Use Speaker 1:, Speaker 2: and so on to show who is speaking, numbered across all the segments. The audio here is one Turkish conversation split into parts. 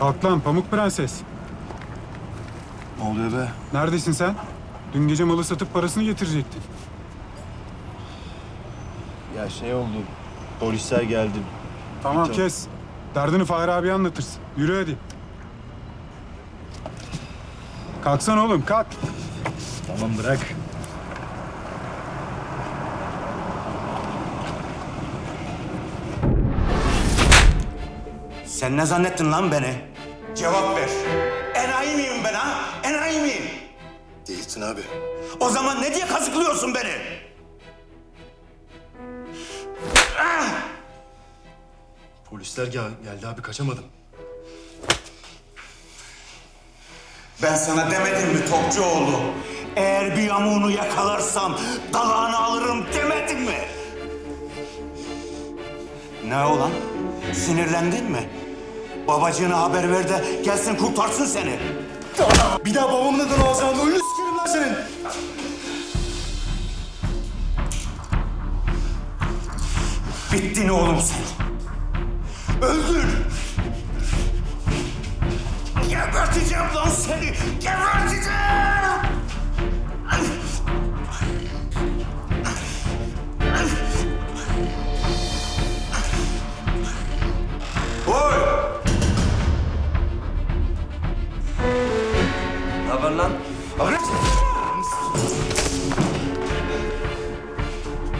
Speaker 1: Kalk lan pamuk prenses.
Speaker 2: Ne oluyor be?
Speaker 1: Neredesin sen? Dün gece malı satıp parasını getirecektin.
Speaker 2: Ya şey oldu. Polisler geldi.
Speaker 1: Tamam
Speaker 2: Tamam.
Speaker 1: kes. Derdini Fahir abi anlatırsın. Yürü hadi. Kalksana oğlum kalk.
Speaker 2: Tamam bırak.
Speaker 3: Sen ne zannettin lan beni? Cevap ver. Enayi miyim ben ha? Enayi miyim?
Speaker 2: Değilsin abi.
Speaker 3: O zaman ne diye kazıklıyorsun beni?
Speaker 2: Polisler gel geldi abi kaçamadım.
Speaker 3: Ben sana demedim mi Topçuoğlu? Eğer bir yamuğunu yakalarsam dalağını alırım demedim mi? Ne olan? Sinirlendin mi? Babacığına haber ver de gelsin kurtarsın seni.
Speaker 2: Bir daha babamın adını alacağım. Önünü sikerim lan senin.
Speaker 3: Bittin oğlum sen. Öldün. Geberteceğim lan seni. Geberteceğim.
Speaker 4: Haber lan?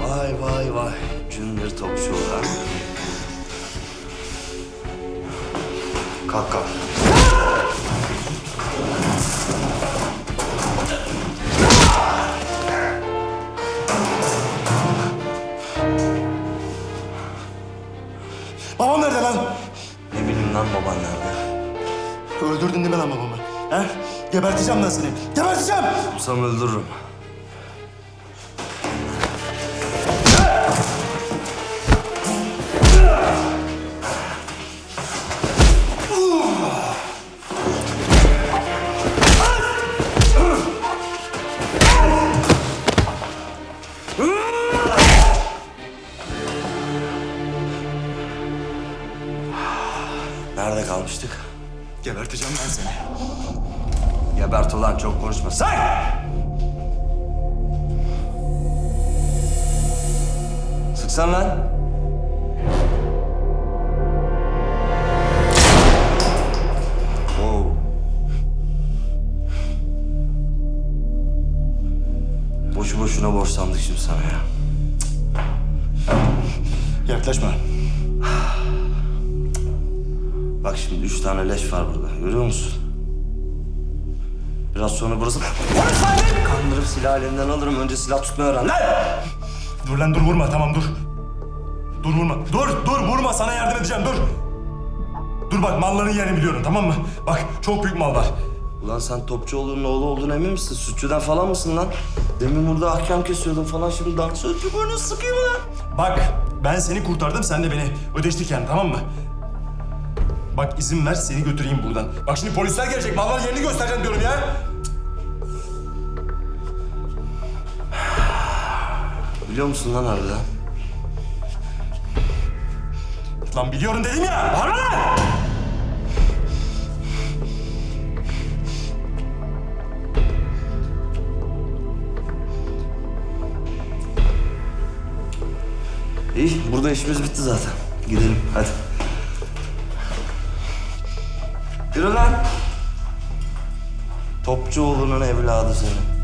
Speaker 4: Vay vay vay. Junior topçu olan. Kalk kalk.
Speaker 2: Babam nerede lan?
Speaker 4: Ne bileyim lan baban nerede?
Speaker 2: Öldürdün değil mi lan babamı? He? Geberteceğim lan seni. Geberteceğim.
Speaker 4: Bulsam öldürürüm. Nerede kalmıştık?
Speaker 2: Geberteceğim ben seni.
Speaker 4: Gebert ulan çok konuşma. Say! Sıksan lan. Wow. Boşu boşuna borçlandık şimdi sana ya.
Speaker 2: Yaklaşma.
Speaker 4: Bak şimdi üç tane leş var burada. Görüyor musun? Biraz sonra burası... Kandırıp silah elinden alırım. Önce silah tutmayı öğren. Lan!
Speaker 2: Dur lan dur vurma tamam dur. Dur vurma. Dur dur vurma sana yardım edeceğim dur. Dur bak malların yerini biliyorum tamam mı? Bak çok büyük mal var.
Speaker 4: Ulan sen Topçuoğlu'nun oğlu olduğuna emin misin? Sütçüden falan mısın lan? Demin burada ahkam kesiyordun falan şimdi dansözcü boynu sıkıyor mu lan?
Speaker 2: Bak ben seni kurtardım sen de beni ödeştik yani tamam mı? Bak izin ver seni götüreyim buradan. Bak şimdi polisler gelecek malların yerini göstereceğim diyorum ya.
Speaker 4: Biliyor musun lan harbiden?
Speaker 2: Lan biliyorum dedim ya. Bağırma lan!
Speaker 4: İyi, burada işimiz bitti zaten. Gidelim, hadi. Yürü lan. Topçuoğlu'nun evladı senin.